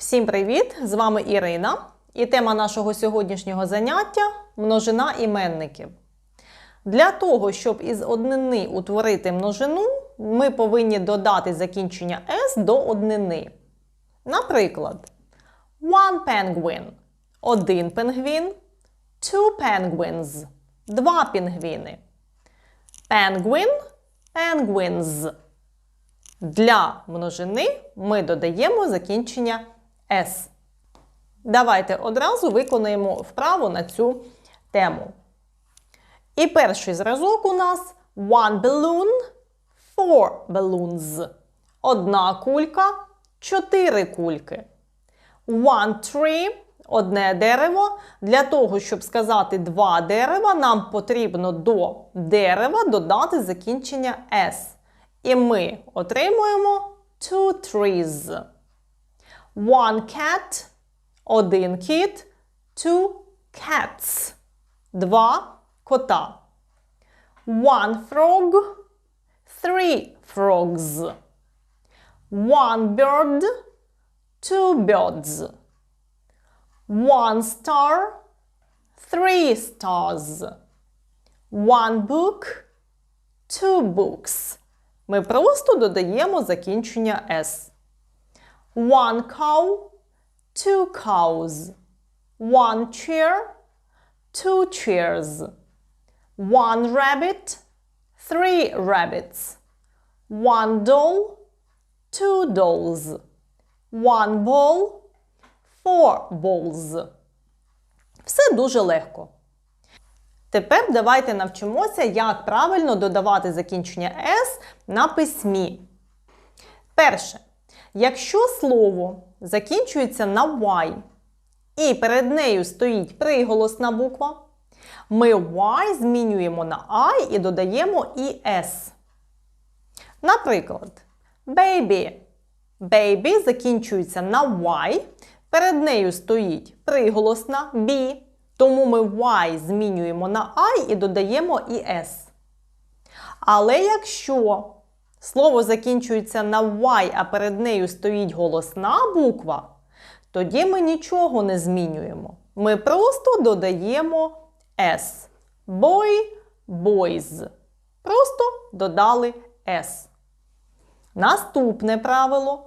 Всім привіт! З вами Ірина. І тема нашого сьогоднішнього заняття множина іменників. Для того, щоб із однини утворити множину, ми повинні додати закінчення S до однини. Наприклад, one penguin – один пінгвін, two penguins – два пінгвіни. Penguin – penguins. Для множини ми додаємо закінчення S. Давайте одразу виконаємо вправу на цю тему. І перший зразок у нас one balloon, four balloons. Одна кулька, чотири кульки. One tree одне дерево. Для того, щоб сказати два дерева, нам потрібно до дерева додати закінчення S. І ми отримуємо two trees. One cat один кіт, two cats два кота. One frog three frogs. One bird two birds. One star three stars. One book two books. Ми просто додаємо закінчення S. One cow two cows. One chair two chairs. One rabbit three rabbits. One doll two dolls. One ball four balls. Все дуже легко. Тепер давайте навчимося, як правильно додавати закінчення S на письмі. Перше. Якщо слово закінчується на Y і перед нею стоїть приголосна буква, ми Y змінюємо на I і додаємо і S. Наприклад, baby. Baby закінчується на Y, перед нею стоїть приголосна B, тому ми Y змінюємо на I і додаємо і S. Але якщо слово закінчується на Y, а перед нею стоїть голосна буква, тоді ми нічого не змінюємо. Ми просто додаємо S. Boy, boys. Просто додали S. Наступне правило.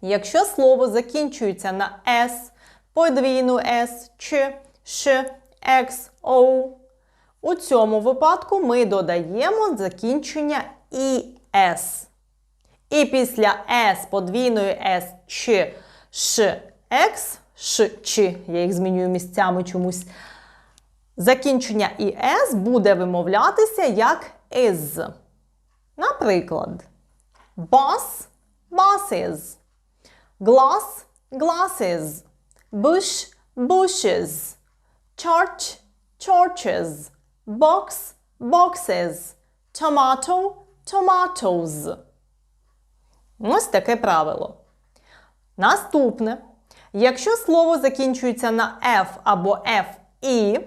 Якщо слово закінчується на S, подвійну S, Ч, Ш, X, O, у цьому випадку ми додаємо закінчення «іс». І після S подвійної S, Ч, Ш, X, Ш, Ч, я їх змінюю місцями чомусь. Закінчення «іс» буде вимовлятися як is. Наприклад, bus – buses, glass – glasses, bush – bushes, church – churches, box – boxes, tomato – tomatoes. Ось таке правило. Наступне. Якщо слово закінчується на F або FI,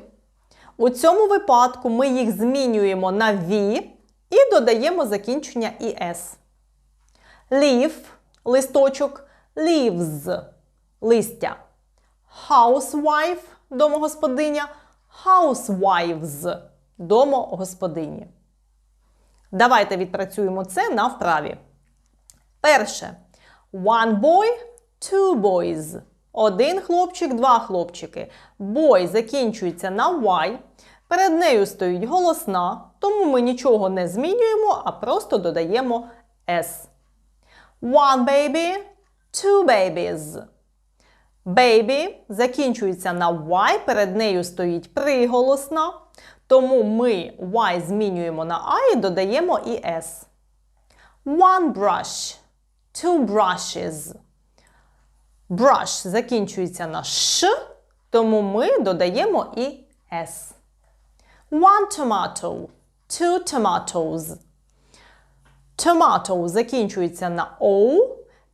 у цьому випадку ми їх змінюємо на V і додаємо закінчення «іс». Leaf – листочок, leaves – листя. Housewife – домогосподиня, housewives – домогосподині. Давайте відпрацюємо це на вправі. Перше. One boy, two boys. Один хлопчик, два хлопчики. Boy закінчується на Y. Перед нею стоїть голосна, тому ми нічого не змінюємо, а просто додаємо S. One baby, two babies. Baby закінчується на Y, перед нею стоїть приголосна, тому ми Y змінюємо на I і додаємо і S. One brush, two brushes. Brush закінчується на Ш, тому ми додаємо і S. One tomato, two tomatoes. Tomato закінчується на O.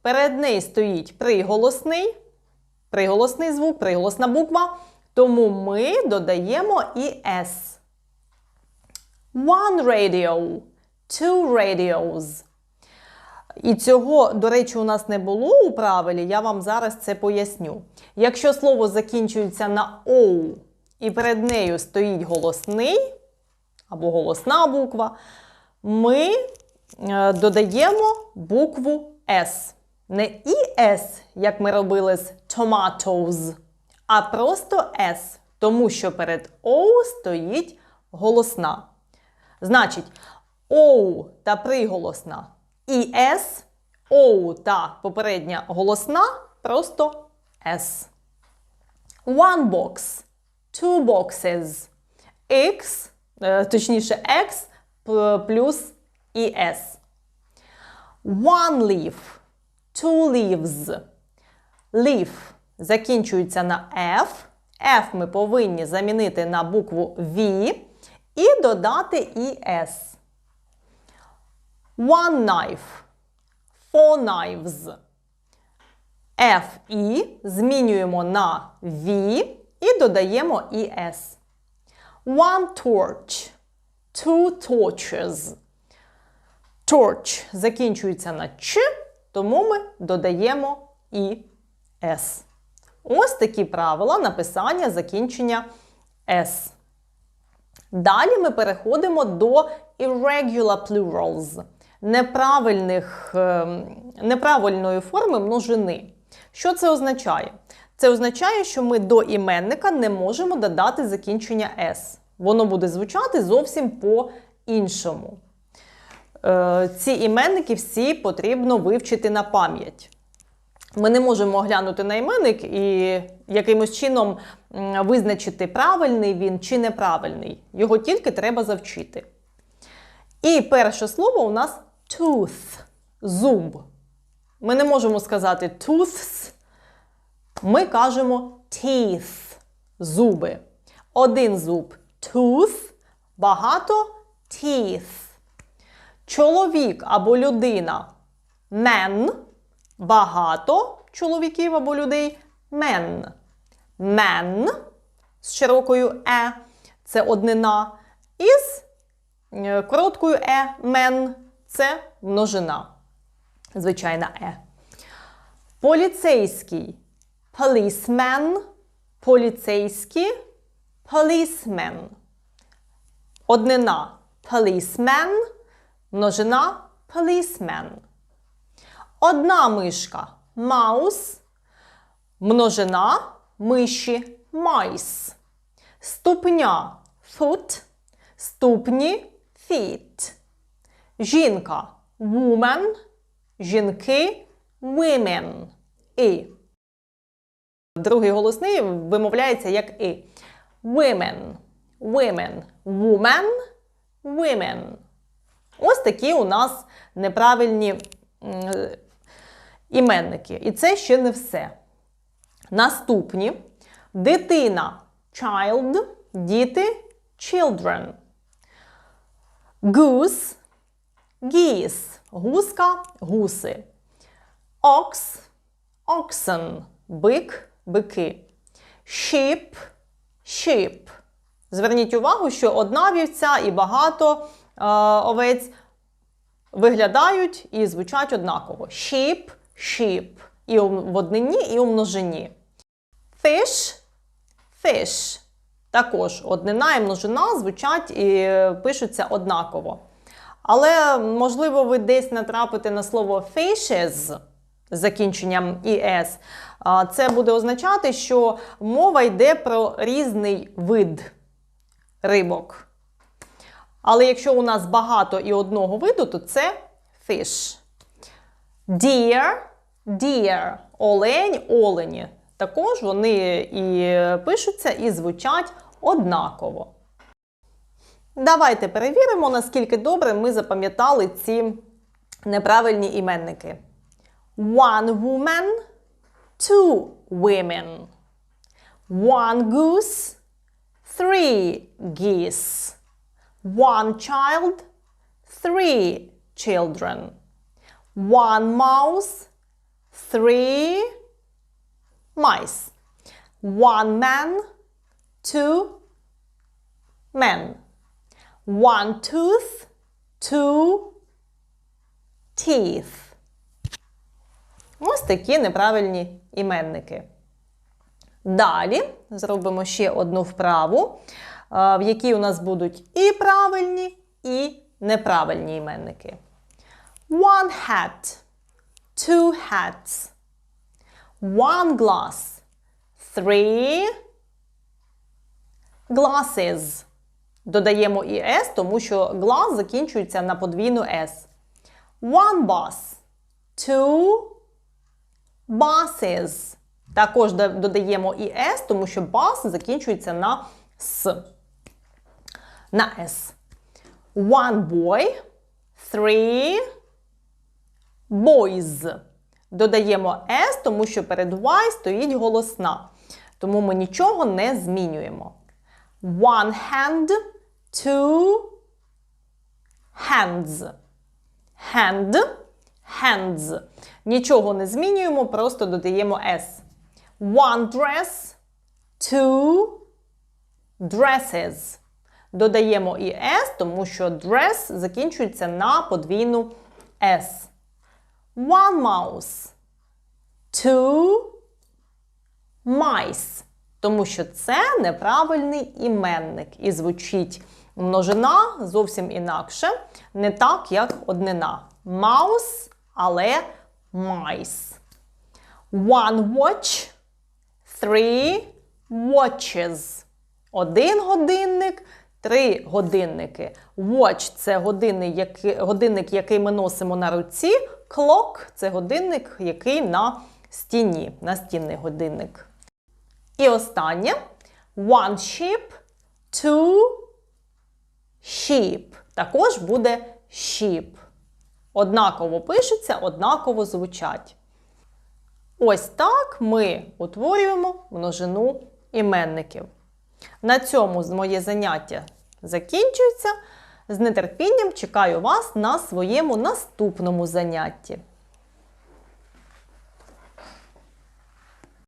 Перед нею стоїть приголосний, приголосний звук, приголосна буква. Тому ми додаємо і S. One radio, two radios. І цього, до речі, у нас не було у правилі, я вам зараз це поясню. Якщо слово закінчується на оу і перед нею стоїть голосний або голосна буква, ми е, додаємо букву S. Не «іс», як ми робили з tomatoes, а просто S, тому що перед оу стоїть голосна. Значить, оу та приголосна і С, оу та попередня голосна просто S. One box, two boxes. X, е, точніше X плюс і S. One leaf, two leaves. Leaf закінчується на F. F ми повинні замінити на букву V і додати ES. One knife. Four knives. F і змінюємо на V і додаємо ES. One torch. Two torches. Torch закінчується на Ч, тому ми додаємо ES. Ось такі правила написання закінчення S. Далі ми переходимо до irregular plurals неправильних, ем, неправильної форми множини. Що це означає? Це означає, що ми до іменника не можемо додати закінчення S. Воно буде звучати зовсім по-іншому. Е, Ці іменники всі потрібно вивчити на пам'ять. Ми не можемо оглянути на іменник і якимось чином визначити, правильний він чи неправильний. Його тільки треба завчити. І перше слово у нас tooth зуб. Ми не можемо сказати tooths. Ми кажемо teeth зуби. Один зуб tooth, багато teeth. Чоловік або людина man, багато чоловіків або людей men. Man з широкою е, це однина. І з е, короткою е, men це множина. Звичайна е. Поліцейський policeman, поліцейські policeman. Однина policeman, множина policeman. Одна мишка mouse, множина миші mice. Ступня foot, ступні feet. Жінка woman, жінки women. І. Другий голосний вимовляється як і. Women, women, woman, women. Ось такі у нас неправильні іменники. І це ще не все. Наступні дитина child, діти children. Goose, geese, гуска, гуси. Ox, oxen, бик, бики. Sheep, sheep. Зверніть увагу, що одна вівця і багато е, овець виглядають і звучать однаково. Sheep, sheep. І в однині, і у множині. Fish, fish. Також однина і множина звучать і е, пишуться однаково. Але, можливо, ви десь натрапите на слово fishes з закінченням «es». Це буде означати, що мова йде про різний вид рибок. Але якщо у нас багато і одного виду, то це fish. Deer, deer, олень, олені. Також вони і пишуться, і звучать однаково. Давайте перевіримо, наскільки добре ми запам'ятали ці неправильні іменники. One woman, two women. One goose, three geese. One child, three children. One mouse, three mice. One man, two men. One tooth, two teeth. Ось такі неправильні іменники. Далі зробимо ще одну вправу, е, в якій у нас будуть і правильні, і неправильні іменники. One hat, two hats, one glass, three glasses. Додаємо і S, тому що glass закінчується на подвійну S. One bus, two buses. Також додаємо і S, тому що bus закінчується на S. На S. One boy, three boys. Додаємо S, тому що перед Y стоїть голосна. Тому ми нічого не змінюємо. One hand, two hands. Hand, hands. Нічого не змінюємо, просто додаємо S. One dress, two dresses. Додаємо і S, тому що dress закінчується на подвійну S. One mouse, two mice. Тому що це неправильний іменник. І звучить множина зовсім інакше, не так, як однина. Mouse, але mice. One watch, three watches. Один годинник, три годинники. Watch – це годинник, який, ми носимо на руці. Clock – це годинник, який на стіні, настінний годинник. І останнє. One sheep, two sheep. Також буде sheep. Однаково пишеться, однаково звучать. Ось так ми утворюємо множину іменників. На цьому моє заняття закінчується. З нетерпінням чекаю вас на своєму наступному занятті.